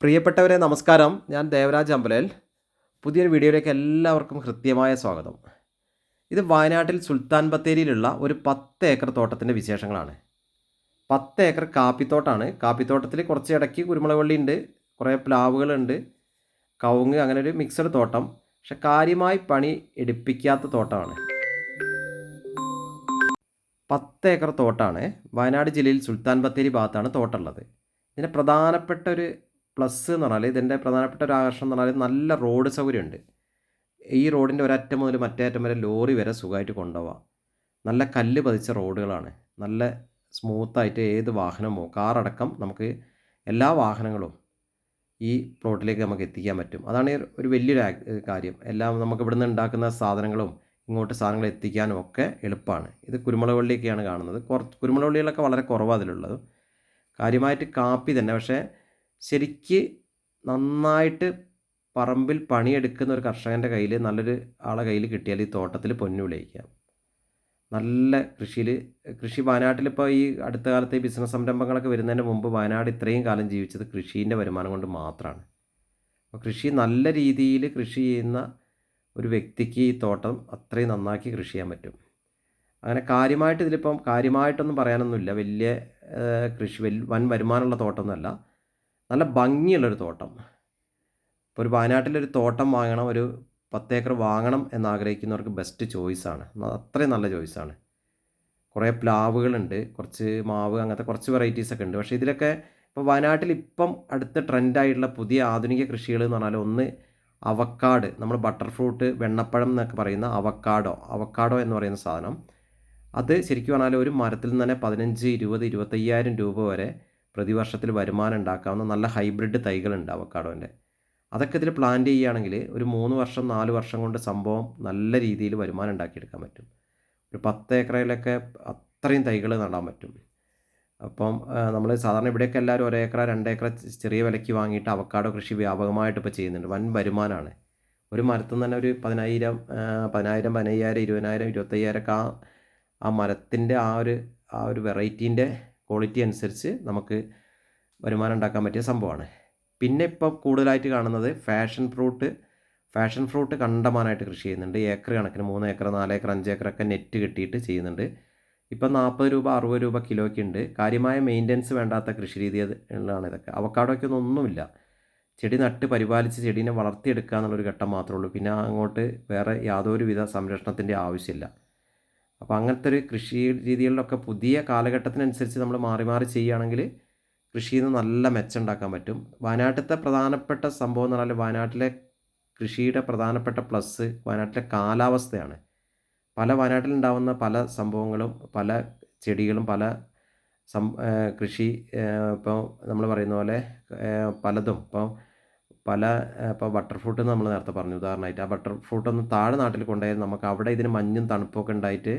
പ്രിയപ്പെട്ടവരെ നമസ്കാരം. ഞാൻ ദേവരാജ് അമ്പലേൽ പുതിയൊരു വീഡിയോയിലേക്ക് എല്ലാവർക്കും ഹൃദ്യമായ സ്വാഗതം. ഇത് വയനാട്ടിൽ സുൽത്താൻ ബത്തേരിയിലുള്ള ഒരു പത്ത് ഏക്കർ തോട്ടത്തിന്റെ വിശേഷങ്ങളാണ്. പത്ത് ഏക്കർ കാപ്പിത്തോട്ടാണ്. കാപ്പിത്തോട്ടത്തിൽ കുറച്ച് ഇടയ്ക്ക് കുരുമുളക് ഉണ്ട് കുറേ പ്ലാവുകളുണ്ട് കവുങ്ങ് അങ്ങനെ ഒരു മിക്സഡ് തോട്ടം. പക്ഷെ കാര്യമായി പണി എടുപ്പിക്കാത്ത തോട്ടമാണ്. പത്ത് ഏക്കർ തോട്ടാണ് വയനാട് ജില്ലയിൽ സുൽത്താൻ ബത്തേരി ഭാഗത്താണ് തോട്ടമുള്ളത് ഇതിന്റെ പ്രധാനപ്പെട്ട ഒരു പ്ലസ് എന്ന് പറഞ്ഞാൽ ഇതിന്റെ പ്രധാനപ്പെട്ട ഒരു ആകർഷണം എന്ന് പറഞ്ഞാൽ നല്ല റോഡ് സൗകര്യമുണ്ട്. ഈ റോഡിന്റെ ഒരറ്റം മുതൽ മറ്റേ അറ്റം വരെ ലോറി വരെ സുഖമായിട്ട് കൊണ്ടുപോവാം. നല്ല കല്ല് പതിച്ച റോഡുകളാണ്. നല്ല സ്മൂത്തായിട്ട് ഏത് വാഹനമോ കാറടക്കം നമുക്ക് എല്ലാ വാഹനങ്ങളും ഈ പ്ലോട്ടിലേക്ക് നമുക്ക് എത്തിക്കാൻ പറ്റും. അതാണ് ഒരു വലിയൊരു കാര്യം. എല്ലാം നമുക്ക് ഇവിടുന്ന് ഉണ്ടാക്കുന്ന സാധനങ്ങളും ഇങ്ങോട്ട് സാധനങ്ങൾ എത്തിക്കാനും ഒക്കെ എളുപ്പമാണ്. ഇത് കുരുമുളക് വള്ളിയൊക്കെയാണ് കാണുന്നത്. കുറച്ച് കുരുമുളക് വള്ളികളൊക്കെ വളരെ കുറവാണ് അതിലുള്ളത്. കാര്യമായിട്ട് കാപ്പി തന്നെ. പക്ഷേ ശരിക്ക് നന്നായിട്ട് പറമ്പിൽ പണിയെടുക്കുന്ന ഒരു കർഷകന്റെ കയ്യിൽ നല്ലൊരു ആളെ കയ്യിൽ കിട്ടിയാൽ ഈ തോട്ടത്തിൽ പൊന്നു വിളയിക്കാം നല്ല കൃഷിയിൽ കൃഷി വയനാട്ടിലിപ്പോൾ ഈ അടുത്ത കാലത്ത് ഈ ബിസിനസ് സംരംഭങ്ങളൊക്കെ വരുന്നതിന് മുമ്പ് വയനാട് ഇത്രയും കാലം ജീവിച്ചത് കൃഷീന്റെ വരുമാനം കൊണ്ട് മാത്രമാണ്. അപ്പോൾ കൃഷി നല്ല രീതിയിൽ കൃഷി ചെയ്യുന്ന ഒരു വ്യക്തിക്ക് ഈ തോട്ടം അത്രയും നന്നാക്കി കൃഷി ചെയ്യാൻ പറ്റും. അങ്ങനെ കാര്യമായിട്ട് ഇതിലിപ്പം കാര്യമായിട്ടൊന്നും പറയാനൊന്നുമില്ല. വലിയ കൃഷി വൻ വരുമാനമുള്ള തോട്ടമൊന്നുമല്ല. നല്ല ഭംഗിയുള്ളൊരു തോട്ടം. ഇപ്പോൾ ഒരു വയനാട്ടിലൊരു തോട്ടം വാങ്ങണം ഒരു പത്ത് ഏക്കർ വാങ്ങണം എന്നാഗ്രഹിക്കുന്നവർക്ക് ബെസ്റ്റ് ചോയ്സാണ് അത്രയും നല്ല ചോയ്സാണ് കുറേ പ്ലാവുകളുണ്ട് കുറച്ച് മാവ് അങ്ങനത്തെ കുറച്ച് വെറൈറ്റീസ് ഒക്കെ ഉണ്ട്. പക്ഷേ ഇതിലൊക്കെ ഇപ്പോൾ വയനാട്ടിൽ ഇപ്പം അടുത്ത ട്രെൻഡായിട്ടുള്ള പുതിയ ആധുനിക കൃഷികൾ എന്ന് പറഞ്ഞാൽ ഒന്ന് അവക്കാട് നമ്മൾ ബട്ടർഫ്രൂട്ട് വെണ്ണപ്പഴം എന്നൊക്കെ പറയുന്ന അവക്കാഡോ അവക്കാഡോ എന്ന് പറയുന്ന സാധനം. അത് ശരിക്കും പറഞ്ഞാൽ ഒരു മരത്തിൽ നിന്ന് തന്നെ പതിനഞ്ച് ഇരുപത് ഇരുപത്തയ്യായിരം രൂപ വരെ പ്രതിവർഷത്തിൽ വരുമാനം ഉണ്ടാക്കാവുന്ന നല്ല ഹൈബ്രിഡ് തൈകളുണ്ട് അവക്കാടോന്റെ. അതൊക്കെ ഇതിൽ പ്ലാന്റ് ചെയ്യുകയാണെങ്കിൽ ഒരു മൂന്ന് വർഷം നാല് വർഷം കൊണ്ട് സംഭവം നല്ല രീതിയിൽ വരുമാനം ഉണ്ടാക്കിയെടുക്കാൻ പറ്റും. ഒരു പത്ത് ഏക്കറയിലൊക്കെ അത്രയും തൈകൾ നടാൻ പറ്റും. അപ്പം നമ്മൾ സാധാരണ ഇവിടെയൊക്കെ എല്ലാവരും ഒരേക്കർ ഏക്കറ രണ്ട് ഏക്കറ ചെറിയ വിലയ്ക്ക് വാങ്ങിയിട്ട് അവക്കാടോ കൃഷി വ്യാപകമായിട്ട് ഇപ്പോൾ ചെയ്യുന്നുണ്ട്. വൻ വരുമാനമാണ്. ഒരു മരത്തിൽ തന്നെ ഒരു പതിനായിരം പതിനായിരം പതിനയ്യായിരം ഇരുപതിനായിരം ഇരുപത്തയ്യായിരം ഒക്കെ ആ ആ മരത്തിന്റെ ആ ഒരു ആ ഒരു വെറൈറ്റീന്റെ ക്വാളിറ്റി അനുസരിച്ച് നമുക്ക് വരുമാനം ഉണ്ടാക്കാൻ പറ്റിയ സംഭവമാണ്. പിന്നെ ഇപ്പോൾ കൂടുതലായിട്ട് കാണുന്നത് ഫാഷൻ ഫ്രൂട്ട് ഫാഷൻ ഫ്രൂട്ട് കണ്ടമാനായിട്ട് കൃഷി ചെയ്യുന്നുണ്ട്. ഏക്കർ കണക്കിന് മൂന്ന് ഏക്കർ നാല് ഏക്കർ അഞ്ച് ഏക്കറൊക്കെ നെറ്റ് കിട്ടിയിട്ട് ചെയ്യുന്നുണ്ട്. ഇപ്പം നാൽപ്പത് രൂപ അറുപത് രൂപ കിലോയ്ക്ക് ഉണ്ട്. കാര്യമായ മെയിന്റനൻസ് വേണ്ടാത്ത കൃഷി രീതികളാണ് ഇതൊക്കെ. അവക്കാടൊക്കെ ഒന്നുമില്ല. ചെടി നട്ട് പരിപാലിച്ച് ചെടീനെ വളർത്തിയെടുക്കുക എന്നുള്ളൊരു ഘട്ടം മാത്രമേ ഉള്ളൂ. പിന്നെ അങ്ങോട്ട് വേറെ യാതൊരുവിധ സംരക്ഷണത്തിന്റെ ആവശ്യമില്ല. അപ്പോൾ അങ്ങനത്തെ ഒരു കൃഷി രീതികളിലൊക്കെ പുതിയ കാലഘട്ടത്തിനനുസരിച്ച് നമ്മൾ മാറി മാറി ചെയ്യുകയാണെങ്കിൽ കൃഷിയിൽ നിന്ന് നല്ല മെച്ചം ഉണ്ടാക്കാൻ പറ്റും. വയനാട്ടിലത്തെ പ്രധാനപ്പെട്ട സംഭവം എന്ന് പറഞ്ഞാൽ വയനാട്ടിലെ കൃഷിയുടെ പ്രധാനപ്പെട്ട പ്ലസ് വയനാട്ടിലെ കാലാവസ്ഥയാണ്. പല വയനാട്ടിലുണ്ടാവുന്ന പല സംഭവങ്ങളും പല ചെടികളും പല സം കൃഷി ഇപ്പോൾ നമ്മൾ പറയുന്ന പോലെ പലതും. ഇപ്പോൾ പല ഇപ്പോൾ ബട്ടർ ഫ്രൂട്ട് നമ്മൾ നേരത്തെ പറഞ്ഞു. ഉദാഹരണമായിട്ട് ആ ബട്ടർ ഫ്രൂട്ട് ഒന്ന് താഴെ നാട്ടിൽ കൊണ്ടുപോയാൽ നമുക്ക് അവിടെ ഇതിന് മഞ്ഞും തണുപ്പൊക്കെ ഉണ്ടായിട്ട്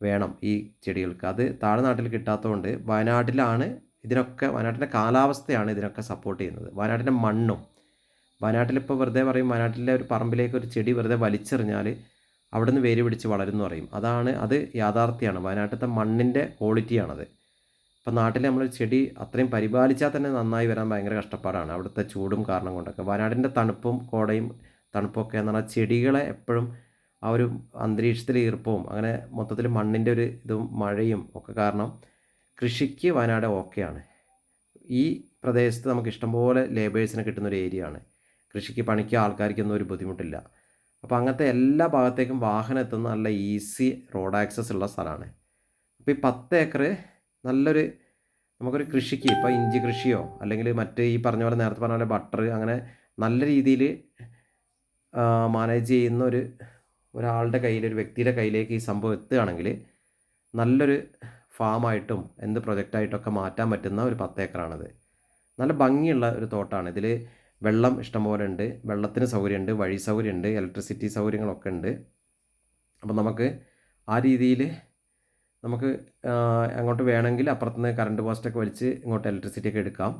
വേണം ഈ ചെടികൾക്ക്. അത് താഴെ നാട്ടിൽ കിട്ടാത്തതുകൊണ്ട് വയനാട്ടിലാണ് ഇതിനൊക്കെ വയനാട്ടിന്റെ കാലാവസ്ഥയാണ് ഇതിനൊക്കെ സപ്പോർട്ട് ചെയ്യുന്നത്. വയനാട്ടിന്റെ മണ്ണും വയനാട്ടിലിപ്പോൾ വെറുതെ പറയും വയനാട്ടിലെ ഒരു പറമ്പിലേക്ക് ഒരു ചെടി വെറുതെ വലിച്ചെറിഞ്ഞാൽ അവിടെ നിന്ന് വേര് പിടിച്ച് വളരുമെന്ന് പറയും. അതാണ് അത് യാഥാർത്ഥ്യമാണ് വയനാട്ടിലത്തെ മണ്ണിന്റെ ക്വാളിറ്റിയാണത് ഇപ്പം നാട്ടിൽ നമ്മൾ ചെടി അത്രയും പരിപാലിച്ചാൽ തന്നെ നന്നായി വരാൻ ഭയങ്കര കഷ്ടപ്പാടാണ്. അവിടുത്തെ ചൂടും കാരണം കൊണ്ടൊക്കെ. വയനാടിന്റെ തണുപ്പും കോടയും തണുപ്പൊക്കെ എന്ന് പറഞ്ഞാൽ ചെടികളെ എപ്പോഴും ആ ഒരു അന്തരീക്ഷത്തിൽ ഈർപ്പവും അങ്ങനെ മൊത്തത്തിൽ മണ്ണിന്റെ ഒരു ഇതും മഴയും ഒക്കെ കാരണം കൃഷിക്ക് വയനാട് ഓക്കെയാണ് ഈ പ്രദേശത്ത് നമുക്ക് ഇഷ്ടംപോലെ ലേബേഴ്സിനെ കിട്ടുന്ന ഒരു ഏരിയ ആണ്. കൃഷിക്ക് പണിക്ക് ആൾക്കാർക്കൊന്നും ഒരു ബുദ്ധിമുട്ടില്ല. അപ്പോൾ അങ്ങനത്തെ എല്ലാ ഭാഗത്തേക്കും വാഹനം എത്തുന്ന നല്ല ഈസി റോഡ് ആക്സസ് ഉള്ള സ്ഥലമാണ്. അപ്പോൾ ഈ പത്ത് ഏക്കർ നല്ലൊരു നമുക്കൊരു കൃഷിക്ക് ഇപ്പോൾ ഇഞ്ചി കൃഷിയോ അല്ലെങ്കിൽ മറ്റ് ഈ പറഞ്ഞ പോലെ നേരത്തെ പറഞ്ഞ പോലെ ബട്ടർ അങ്ങനെ നല്ല രീതിയിൽ മാനേജ് ചെയ്യുന്ന ഒരു ഒരാളുടെ കയ്യിൽ ഒരു വ്യക്തിയുടെ കയ്യിലേക്ക് ഈ സംഭവം എത്തുകയാണെങ്കിൽ നല്ലൊരു ഫാമായിട്ടും എന്ത് പ്രൊജക്റ്റായിട്ടൊക്കെ മാറ്റാൻ പറ്റുന്ന ഒരു പത്ത് ഏക്കറാണിത്. നല്ല ഭംഗിയുള്ള ഒരു തോട്ടമാണ് ഇതിൽ വെള്ളം ഇഷ്ടംപോലെ ഉണ്ട്. വെള്ളത്തിന് സൗകര്യമുണ്ട്. വഴി സൗകര്യമുണ്ട്. ഇലക്ട്രിസിറ്റി സൗകര്യങ്ങളൊക്കെ ഉണ്ട്. അപ്പം നമുക്ക് ആ രീതിയിൽ നമുക്ക് അങ്ങോട്ട് വേണമെങ്കിൽ അപ്പുറത്തുനിന്ന് കറണ്ട് പോസ്റ്റൊക്കെ വലിച്ച് ഇങ്ങോട്ട് ഇലക്ട്രിസിറ്റി ഒക്കെ എടുക്കാം.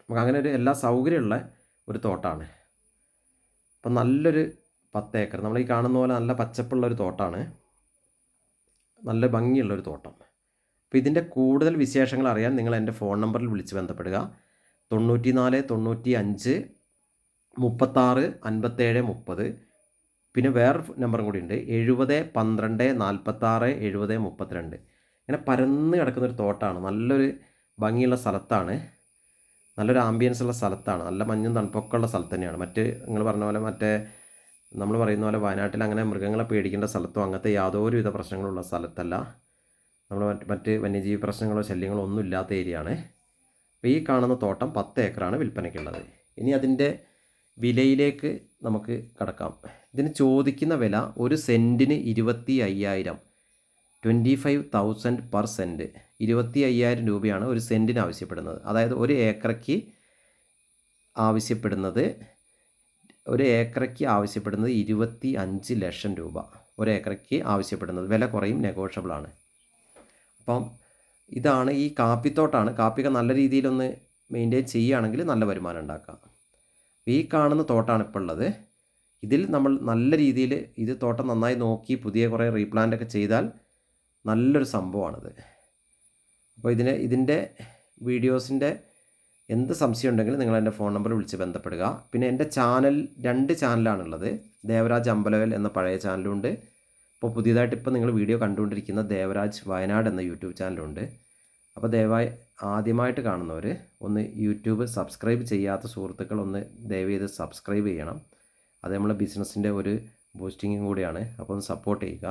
നമുക്ക് അങ്ങനെ ഒരു എല്ലാ സൗകര്യമുള്ള ഒരു തോട്ടാണ്. അപ്പം നല്ലൊരു പത്ത് ഏക്കർ നമ്മൾ ഈ കാണുന്ന പോലെ നല്ല പച്ചപ്പുള്ള ഒരു തോട്ടാണ്. നല്ല ഭംഗിയുള്ള ഒരു തോട്ടം. അപ്പോൾ ഇതിന്റെ കൂടുതൽ വിശേഷങ്ങൾ അറിയാൻ നിങ്ങൾ എന്റെ ഫോൺ നമ്പറിൽ വിളിച്ച് ബന്ധപ്പെടുക. തൊണ്ണൂറ്റി നാല് തൊണ്ണൂറ്റി അഞ്ച് മുപ്പത്താറ് അൻപത്തേഴ് മുപ്പത്. പിന്നെ വേറെ നമ്പറും കൂടി ഉണ്ട്. എഴുപത് പന്ത്രണ്ട് നാൽപ്പത്താറ് എഴുപത് മുപ്പത്തിരണ്ട്. ഇങ്ങനെ പരന്ന് കിടക്കുന്ന ഒരു തോട്ടമാണ് നല്ലൊരു ഭംഗിയുള്ള സ്ഥലത്താണ്. നല്ലൊരു ആംബിയൻസ് ഉള്ള സ്ഥലത്താണ്. നല്ല മഞ്ഞും തണുപ്പൊക്കെ ഉള്ള സ്ഥലത്ത് തന്നെയാണ്. മറ്റ് നിങ്ങൾ പറഞ്ഞ പോലെ മറ്റേ നമ്മൾ പറയുന്ന പോലെ വയനാട്ടിൽ അങ്ങനെ മൃഗങ്ങളെ പേടിക്കേണ്ട സ്ഥലത്തോ അങ്ങനത്തെ യാതൊരുവിധ പ്രശ്നങ്ങളുള്ള സ്ഥലത്തല്ല. നമ്മൾ മറ്റ് വന്യജീവി പ്രശ്നങ്ങളോ ശല്യങ്ങളോ ഒന്നും ഇല്ലാത്ത ഏരിയയാണ്. അപ്പോൾ ഈ കാണുന്ന തോട്ടം പത്ത് ഏക്കറാണ് വിൽപ്പനയ്ക്കുള്ളത്. ഇനി അതിന്റെ വിലയിലേക്ക് നമുക്ക് കടക്കാം. ഇതിന് ചോദിക്കുന്ന വില ഒരു സെന്റിന് ഇരുപത്തി അയ്യായിരം twenty five thousand per cent ഇരുപത്തി അയ്യായിരം രൂപയാണ് ഒരു സെന്റിന് ആവശ്യപ്പെടുന്നത്. അതായത് ഒരു ഏക്കറയ്ക്ക് ആവശ്യപ്പെടുന്നത് ഒരു ഏക്കറയ്ക്ക് ആവശ്യപ്പെടുന്നത് ഇരുപത്തി അഞ്ച് ലക്ഷം രൂപ. ഒരു ഏക്കറയ്ക്ക് ആവശ്യപ്പെടുന്നത്. വില കുറയും നെഗോഷ്യബിളാണ് അപ്പം ഇതാണ് ഈ കാപ്പിത്തോട്ടാണ്. കാപ്പിയൊക്കെ നല്ല രീതിയിലൊന്ന് മെയിന്റെയിൻ ചെയ്യുകയാണെങ്കിൽ നല്ല വരുമാനം ഉണ്ടാക്കാം. ഈ കാണുന്ന തോട്ടാണ് ഇപ്പോൾ ഉള്ളത്. ഇതിൽ നമ്മൾ നല്ല രീതിയിൽ ഇത് തോട്ടം നന്നായി നോക്കി പുതിയ കുറേ റീപ്ലാന്റ് ഒക്കെ ചെയ്താൽ നല്ലൊരു സംഭവമാണിത്. അപ്പോൾ ഇതിന് ഇതിന്റെ വീഡിയോസിന്റെ എന്ത് സംശയം ഉണ്ടെങ്കിലും നിങ്ങൾ എന്റെ ഫോൺ നമ്പർ വിളിച്ച് ബന്ധപ്പെടുക. പിന്നെ എന്റെ ചാനൽ രണ്ട് ചാനലാണുള്ളത്. ദേവരാജ് അമ്പലവൽ എന്ന പഴയ ചാനലുണ്ട്. ഇപ്പോൾ പുതിയതായിട്ട് ഇപ്പോൾ നിങ്ങൾ വീഡിയോ കണ്ടുകൊണ്ടിരിക്കുന്ന ദേവരാജ് വയനാട് എന്ന യൂട്യൂബ് ചാനലുണ്ട്. അപ്പോൾ ദയവായി ആദ്യമായിട്ട് കാണുന്നവർ ഒന്ന് യൂട്യൂബ് സബ്സ്ക്രൈബ് ചെയ്യാത്ത സുഹൃത്തുക്കൾ ഒന്ന് ദയവ് ചെയ്ത് സബ്സ്ക്രൈബ് ചെയ്യണം. അത് നമ്മളെ ബിസിനസ്സിന്റെ ഒരു ബൂസ്റ്റിങ്ങും കൂടിയാണ്. അപ്പോൾ ഒന്ന് സപ്പോർട്ട് ചെയ്യുക.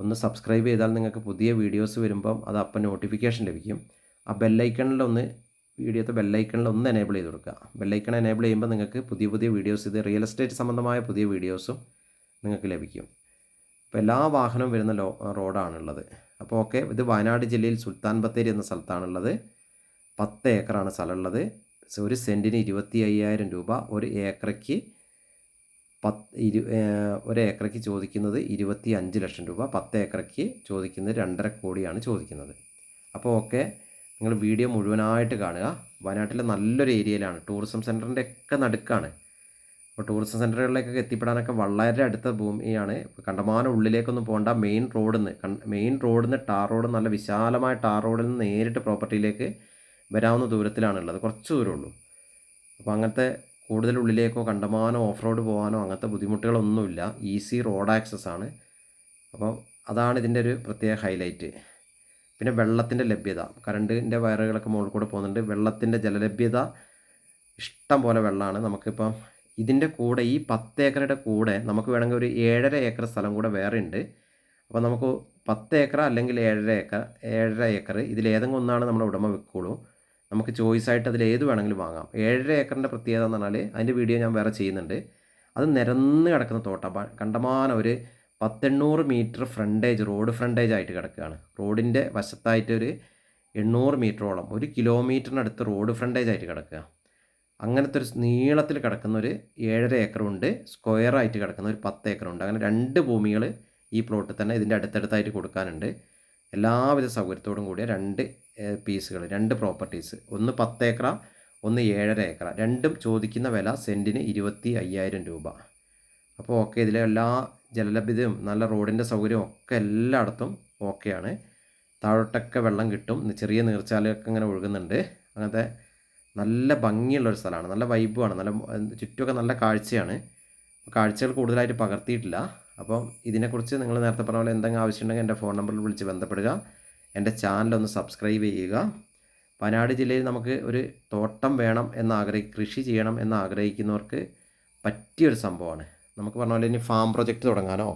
ഒന്ന് സബ്സ്ക്രൈബ് ചെയ്താൽ നിങ്ങൾക്ക് പുതിയ വീഡിയോസ് വരുമ്പം അത് അപ്പം നോട്ടിഫിക്കേഷൻ ലഭിക്കും. ആ ബെല്ലൈക്കണിലൊന്ന് വീഡിയോത്തെ ബെല്ലൈക്കണിൽ ഒന്ന് എനേബിൾ ചെയ്ത് കൊടുക്കുക. ബെല്ലൈക്കൺ എനേബിൾ ചെയ്യുമ്പോൾ നിങ്ങൾക്ക് പുതിയ പുതിയ വീഡിയോസ് ഇത് റിയൽ എസ്റ്റേറ്റ് സംബന്ധമായ പുതിയ വീഡിയോസും നിങ്ങൾക്ക് ലഭിക്കും. അപ്പോൾ എല്ലാ വാഹനവും വരുന്ന ലോ റോഡാണുള്ളത്. അപ്പോൾ ഓക്കെ ഇത് വയനാട് ജില്ലയിൽ സുൽത്താൻ ബത്തേരി എന്ന സ്ഥലത്താണുള്ളത്. പത്ത് ഏക്കറാണ് സ്ഥലമുള്ളത്. ഒരു സെന്റിന് ഇരുപത്തി അയ്യായിരം രൂപ ഒരു ഏക്കറയ്ക്ക് പത്ത് ഇരു ഒരു ഏക്കറയ്ക്ക് ചോദിക്കുന്നത് ഇരുപത്തി അഞ്ച് ലക്ഷം രൂപ പത്ത് ഏക്കറയ്ക്ക് ചോദിക്കുന്നത് രണ്ടര കോടിയാണ് ചോദിക്കുന്നത്. അപ്പോൾ ഓക്കെ നിങ്ങൾ വീഡിയോ മുഴുവനായിട്ട് കാണുക. വയനാട്ടിലെ നല്ലൊരു ഏരിയയിലാണ്. ടൂറിസം സെന്ററിന്റെ ഒക്കെ നടുക്കാണ്. അപ്പോൾ ടൂറിസം സെന്ററുകളിലേക്കൊക്കെ എത്തിപ്പെടാനൊക്കെ വളരെ അടുത്ത ഭൂമിയാണ്. കണ്ടമാനം ഉള്ളിലേക്കൊന്നും പോകേണ്ട. മെയിൻ റോഡിൽ നിന്ന് മെയിൻ റോഡിൽ നിന്ന് ടാർ റോഡ് നല്ല വിശാലമായ ടാർ റോഡിൽ നിന്ന് നേരിട്ട് പ്രോപ്പർട്ടിയിലേക്ക് വരാവുന്ന ദൂരത്തിലാണുള്ളത്. കുറച്ച് ദൂരമുള്ളൂ. അപ്പോൾ അങ്ങനത്തെ കൂടുതൽ ഉള്ളിലേക്കോ കണ്ടമാനോ ഓഫ് റോഡ് പോകാനോ അങ്ങനത്തെ ബുദ്ധിമുട്ടുകളൊന്നുമില്ല. ഈസി റോഡ് ആക്സസ് ആണ്. അപ്പോൾ അതാണ് ഇതിന്റെ ഒരു പ്രത്യേക ഹൈലൈറ്റ്. പിന്നെ വെള്ളത്തിന്റെ ലഭ്യത. കറണ്ടിന്റെ വയറുകളൊക്കെ മുകളിൽ കൂടെ പോകുന്നുണ്ട്. വെള്ളത്തിന്റെ ജലലഭ്യത ഇഷ്ടം പോലെ വെള്ളമാണ്. നമുക്കിപ്പം ഇതിന്റെ കൂടെ ഈ പത്ത് ഏക്കറുടെ കൂടെ നമുക്ക് വേണമെങ്കിൽ ഒരു ഏഴര ഏക്കർ സ്ഥലം കൂടെ വേറെ ഉണ്ട്. അപ്പോൾ നമുക്ക് പത്ത് ഏക്കർ അല്ലെങ്കിൽ ഏഴര ഏക്കർ ഏഴര ഏക്കർ ഇതിലേതെങ്കിലും ഒന്നാണ് നമ്മുടെ ഉടമ വെക്കുള്ളൂ. നമുക്ക് ചോയ്സ് ആയിട്ട് അതിൽ ഏത് വേണമെങ്കിലും വാങ്ങാം. ഏഴര ഏക്കറിന്റെ പ്രത്യേകത എന്ന് പറഞ്ഞാൽ അതിന്റെ വീഡിയോ ഞാൻ വേറെ ചെയ്യുന്നുണ്ട്. അത് നിരന്ന് കിടക്കുന്ന തോട്ടം. കണ്ടമാനം ഒരു പത്തെണ്ണൂറ് മീറ്റർ ഫ്രണ്ടേജ് റോഡ് ഫ്രണ്ടേജ് ആയിട്ട് കിടക്കുകയാണ്. റോഡിന്റെ വശത്തായിട്ട് ഒരു എണ്ണൂറ് മീറ്ററോളം ഒരു കിലോമീറ്ററിനടുത്ത് റോഡ് ഫ്രണ്ടേജ് ആയിട്ട് കിടക്കുക. അങ്ങനത്തെ ഒരു നീളത്തിൽ കിടക്കുന്ന ഒരു ഏഴര ഏക്കറുണ്ട്. സ്ക്വയറായിട്ട് കിടക്കുന്ന ഒരു പത്ത് ഏക്കറുണ്ട്. അങ്ങനെ രണ്ട് ഭൂമികൾ ഈ പ്ലോട്ടിൽ തന്നെ ഇതിന്റെ അടുത്തടുത്തായിട്ട് കൊടുക്കാനുണ്ട്. എല്ലാവിധ സൗകര്യത്തോടും കൂടിയ രണ്ട് പീസുകൾ രണ്ട് പ്രോപ്പർട്ടീസ് ഒന്ന് പത്ത് ഏക്കർ ഒന്ന് ഏഴര ഏക്കർ രണ്ടും ചോദിക്കുന്ന വില സെന്റിന് ഇരുപത്തി അയ്യായിരം രൂപ. അപ്പോൾ ഓക്കെ ഇതിലെ എല്ലാ ജലലഭ്യതയും നല്ല റോഡിന്റെ സൗകര്യവും ഒക്കെ എല്ലായിടത്തും ഓക്കെയാണ്. താഴോട്ടൊക്കെ വെള്ളം കിട്ടും. ചെറിയ നീർച്ചാലൊക്കെ ഇങ്ങനെ ഒഴുകുന്നുണ്ട്. അങ്ങനത്തെ നല്ല ഭംഗിയുള്ളൊരു സ്ഥലമാണ്. നല്ല വൈബുമാണ് നല്ല ചുറ്റുമൊക്കെ നല്ല കാഴ്ചയാണ്. കാഴ്ചകൾ കൂടുതലായിട്ട് പകർത്തിയിട്ടില്ല. അപ്പോൾ ഇതിനെക്കുറിച്ച് നിങ്ങൾ നേരത്തെ പറഞ്ഞ പോലെ എന്തെങ്കിലും ആവശ്യമുണ്ടെങ്കിൽ എന്റെ ഫോൺ നമ്പറിൽ വിളിച്ച് ബന്ധപ്പെടുക. എന്റെ ചാനൽ ഒന്ന് സബ്സ്ക്രൈബ് ചെയ്യുക. വയനാട് ജില്ലയിൽ നമുക്ക് ഒരു തോട്ടം വേണം എന്നാഗ്രഹി കൃഷി ചെയ്യണം എന്നാഗ്രഹിക്കുന്നവർക്ക് പറ്റിയൊരു സംഭവമാണ്. നമുക്ക് പറഞ്ഞ പോലെ ഇനി ഫാം പ്രൊജക്റ്റ് തുടങ്ങാനോ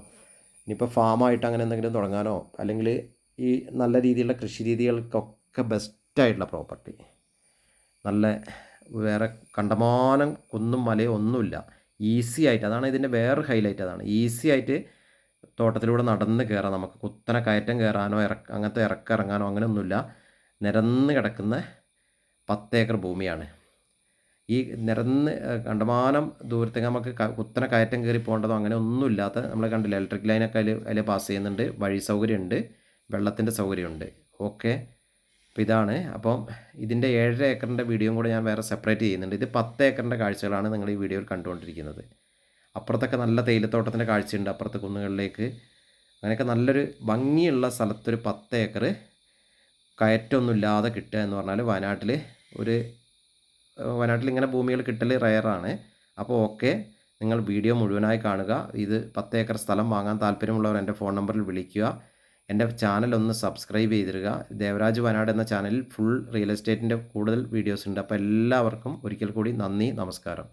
ഇനിയിപ്പോൾ ഫാമായിട്ട് അങ്ങനെ എന്തെങ്കിലും തുടങ്ങാനോ അല്ലെങ്കിൽ ഈ നല്ല രീതിയിലുള്ള കൃഷി രീതികൾക്കൊക്കെ ബെസ്റ്റായിട്ടുള്ള പ്രോപ്പർട്ടി നല്ല വേറെ കണ്ടമാനം കുന്നും മലയോ ഒന്നുമില്ല. ഈസി ആയിട്ട് അതാണ് ഇതിന്റെ വേറൊരു ഹൈലൈറ്റ് അതാണ്. ഈസി ആയിട്ട് തോട്ടത്തിലൂടെ നടന്ന് കയറാം നമുക്ക്. കുത്തനെ കയറ്റം കയറാനോ ഇറക്ക അങ്ങനത്തെ ഇറക്കിറങ്ങാനോ അങ്ങനെയൊന്നുമില്ല. നിരന്ന് കിടക്കുന്ന പത്തേക്കർ ഭൂമിയാണ്. ഈ നിരന്ന് കണ്ടമാനം ദൂരത്തേക്ക് നമുക്ക് കുത്തനെ കയറ്റം കയറി പോകേണ്ടതോ അങ്ങനെ ഒന്നുമില്ലാത്ത നമ്മൾ കണ്ടില്ല ഇലക്ട്രിക് ലൈനൊക്കെ അതിൽ അതിൽ പാസ് ചെയ്യുന്നുണ്ട്. വഴി സൗകര്യമുണ്ട്. വെള്ളത്തിന്റെ സൗകര്യമുണ്ട്. ഓക്കെ? അപ്പോൾ ഇതാണ്. അപ്പം ഇതിന്റെ ഏഴര ഏക്കറിന്റെ വീഡിയോയും കൂടെ ഞാൻ വേറെ സെപ്പറേറ്റ് ചെയ്യുന്നുണ്ട്. ഇത് പത്ത് ഏക്കറിന്റെ കാഴ്ചകളാണ് നിങ്ങൾ ഈ വീഡിയോയിൽ കണ്ടുകൊണ്ടിരിക്കുന്നത്. അപ്പുറത്തൊക്കെ നല്ല തേയിലത്തോട്ടത്തിന്റെ കാഴ്ചയുണ്ട് അപ്പുറത്തെ കുന്നുകളിലേക്ക്. അങ്ങനെയൊക്കെ നല്ലൊരു ഭംഗിയുള്ള സ്ഥലത്തൊരു പത്ത് ഏക്കർ കയറ്റമൊന്നുമില്ലാതെ കിട്ടുക എന്ന് പറഞ്ഞാൽ വയനാട്ടിൽ ഒരു വയനാട്ടിൽ ഇങ്ങനെ ഭൂമികൾ കിട്ടൽ റയറാണ്. അപ്പോൾ ഓക്കെ നിങ്ങൾ വീഡിയോ മുഴുവനായി കാണുക. ഇത് പത്ത് ഏക്കർ സ്ഥലം വാങ്ങാൻ താല്പര്യമുള്ളവർ എന്റെ ഫോൺ നമ്പറിൽ വിളിക്കുക. എന്റെ ചാനൽ ഒന്ന് സബ്സ്ക്രൈബ് ചെയ്തിരുക. ദേവരാജ് വയനാട് എന്ന ചാനലിൽ ഫുൾ റിയൽ എസ്റ്റേറ്റിന്റെ കൂടുതൽ വീഡിയോസ് ഉണ്ട്. അപ്പോൾ എല്ലാവർക്കും ഒരിക്കൽ കൂടി നന്ദി നമസ്കാരം.